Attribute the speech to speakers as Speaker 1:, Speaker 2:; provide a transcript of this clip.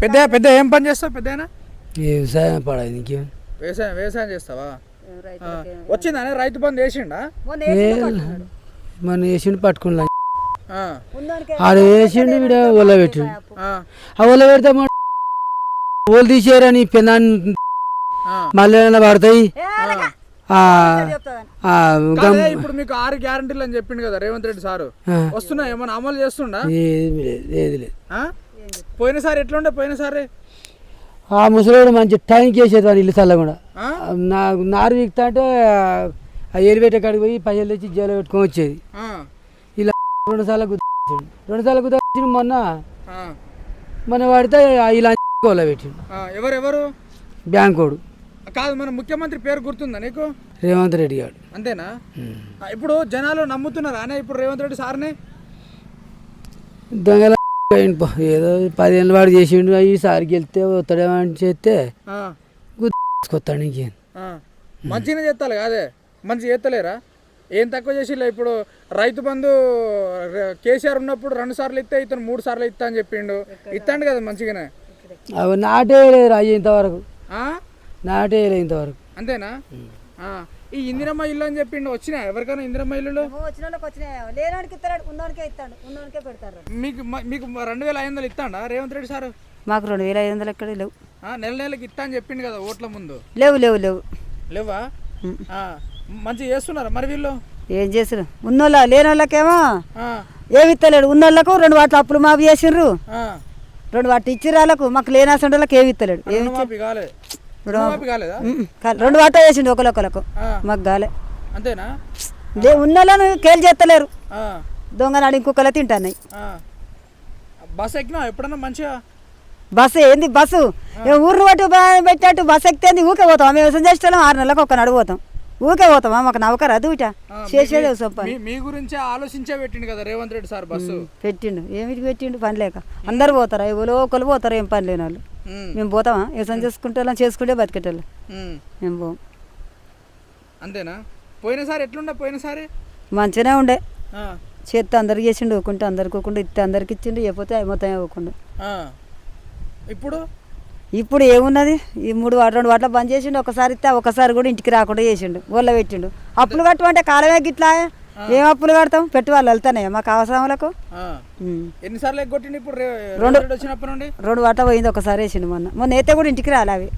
Speaker 1: పెద్ద పెద్ద ఏం పని చేస్తావు పెద్దయినా?
Speaker 2: వ్యవసాయం పడదు ఇంకేం
Speaker 1: వ్యవసాయం వ్యవసాయం చేస్తావా? వచ్చిందా రైతు బంధు వేసిండా?
Speaker 2: మన వేసిండు పట్టుకుని
Speaker 1: ఆ,
Speaker 2: ఆడ వేసిండు వీడ ఒల పెట్టిండు.
Speaker 1: ఆ,
Speaker 2: ఒల పెడితే ఓళ్ళు తీసేయరని పెన్నాన్ని?
Speaker 1: ఆ.
Speaker 2: మళ్ళీ పడతాయి?
Speaker 1: ఇప్పుడు మీకు ఆరు గ్యారంటీలు అని చెప్పిండు కదా రేవంత్ రెడ్డి సారు. వస్తున్నా ఏమన్నా అమలు చేస్తుండా?
Speaker 2: ఏది లేదు ఏది లేదు?
Speaker 1: పోయినసారి ఎట్లుండే? పోయినసారి
Speaker 2: ఆ ముసలోడు మంచి టైంకి వేసేది వాడు ఇల్లు చల్ల కూడా? నాకు నారు వీక్తా అంటే ఆ ఎలివేటర్ కాడికి పోయి పైసలు తెచ్చి జైలు పెట్టుకొని వచ్చేది. ఇలా రెండు సార్లు గుర్తు రెండు సార్లు గుర్తు మొన్న.
Speaker 1: ఆ,
Speaker 2: మొన్న వాడితే ఇలా కోల పెట్టిండు.
Speaker 1: ఆ, ఎవరు ఎవరు?
Speaker 2: బ్యాంకోడు
Speaker 1: కాదు మన ముఖ్యమంత్రి పేరు గుర్తుందా నీకు?
Speaker 2: రేవంత్ రెడ్డి గారు
Speaker 1: అంతేనా? ఇప్పుడు జనాలు నమ్ముతున్నారా? ఇప్పుడు రేవంత్ రెడ్డి సార్ని?
Speaker 2: దొంగల. ఏదో పదిహేను వాడు చేసిండు అవి సారికి వెళ్తే వస్తాడేమో అని చేస్తే
Speaker 1: ఆ,
Speaker 2: గుర్తుకొస్తాడు ఇంకేం.
Speaker 1: ఆ. మంచిగానే చేస్తాలి కాదే? మంచి చేస్తలేరా? ఏం తక్కువ చేసిలే ఇప్పుడు రైతు బంధు కేసీఆర్ ఉన్నప్పుడు రెండు సార్లు ఇస్తే ఇతను మూడు సార్లు ఇస్తా అని చెప్పిండు. ఇస్తాండు కదా మంచిగానే?
Speaker 2: అవి నాటే లేదు అయ్యి ఇంతవరకు.
Speaker 1: ఆ?
Speaker 2: నాటే లేదు ఇంతవరకు.
Speaker 1: అంతేనా. ఈ ఇందిరమ్మ ఇల్లు అని చెప్పిండు వచ్చినా? ఎవరికైనా ఇందిరమ్మ ఇల్లు
Speaker 3: వచ్చిన లేనోడికి ఇస్తాడు ఉన్నోడికే ఇస్తాడు ఉన్నోడికే పెడతారు.
Speaker 1: మీకు మీకు రెండు వేల ఐదు వందలు ఇస్తాడా రేవంత్ రెడ్డి సార్?
Speaker 3: మాకు రెండు వేల ఐదు వందలు ఎక్కడ లేవు.
Speaker 1: నెల నెలకి ఇస్తా అని చెప్పిండు కదా ఓట్ల ముందు.
Speaker 3: లేవు లేవు లేవు.
Speaker 1: లేవా. మంచిగా చేస్తున్నారా మరి వీళ్ళు?
Speaker 3: ఏం చేసారు ఉన్నోళ్ళ లేని వాళ్ళకేమో. ఏమి ఇస్తలేడు ఉన్నోళ్ళకు రెండు వాటిలో అప్పులు మాఫీ చేసిండ్రు. రెండు వాటి ఇచ్చి వాళ్ళకు మాకు వాళ్ళకి ఏమి ఇస్తలేడు ఏమి రెండు వాటా చేసిండు ఒకరికొకలకు
Speaker 1: ఆ.
Speaker 3: మాకు గాలే.
Speaker 1: అంతేనా?
Speaker 3: లే ఉన్నోళ్ళను కేలు చేస్తలేరు. దొంగనాడు ఇంకొకరు తింటున్నాయి.
Speaker 1: బస్ ఎక్కినా ఎప్పుడన్నా మంచిగా?
Speaker 3: బస్సు ఏంది బస్సు బట్టి బ- పెట్టినట్టు బస్సు ఎక్కితే ఊకే పోతాం మేము వ్యవసాయం చేసేటోళ్ళం ఆరు నెలలకు ఒక నడిపోతాం ఊకే పోతామా మాకు నౌకరు అది ఇట. చేసేది
Speaker 1: మీ- గురించే ఆలోచించే పెట్టిండు కదా రేవంత్ రెడ్డి సార్ బస్సు.
Speaker 3: పెట్టిండు. ఏమిటి పెట్టిండు? పని లేక. అందరు పోతారా? ఎవరో ఒకరు పోతారు? ఏం పని లేని వాళ్ళు. మేము. పోతామా? వ్యవసాయం చేసుకుంటే చేసుకుంటే బతికేటోళ్ళం. మేము. పోం.
Speaker 1: అంతేనా? పోయినసారి ఎట్లుండే? పోయినసారి
Speaker 3: మంచిగానే ఉండే. చేస్తే అందరికి చేసిండు ఊకుంటే అందరికి ఊకుండు ఇస్తే అందరికి ఇచ్చిండు ఇవ్వకపోతే మొత్తం ఇవ్వకుండా.
Speaker 1: ఇప్పుడు?
Speaker 3: ఇప్పుడు ఏమున్నది? ఈ మూడు వాటి రెండు వాటిలో బంద్ చేసిండు ఒకసారి ఇస్తే ఒకసారి కూడా ఇంటికి రాకుండా చేసిండు ఊళ్ళో పెట్టిండు. అప్పులు కట్టమంటే కాలమే గిట్లా. ఏం అప్పులు కడతాం పెట్టి వాళ్ళు వెళ్తానే మాకు. ఉమ్.
Speaker 1: ఎన్నిసార్లు ఎగ్గొట్టిండు ఇప్పుడు రే- రేవంత్ రెడ్డి వచ్చినప్పటి నుండి
Speaker 3: రెండు వాట పోయింది ఒకసారి వేసిండు మొన్న మొన్న అయితే కూడా ఇంటికి రాలే అవి.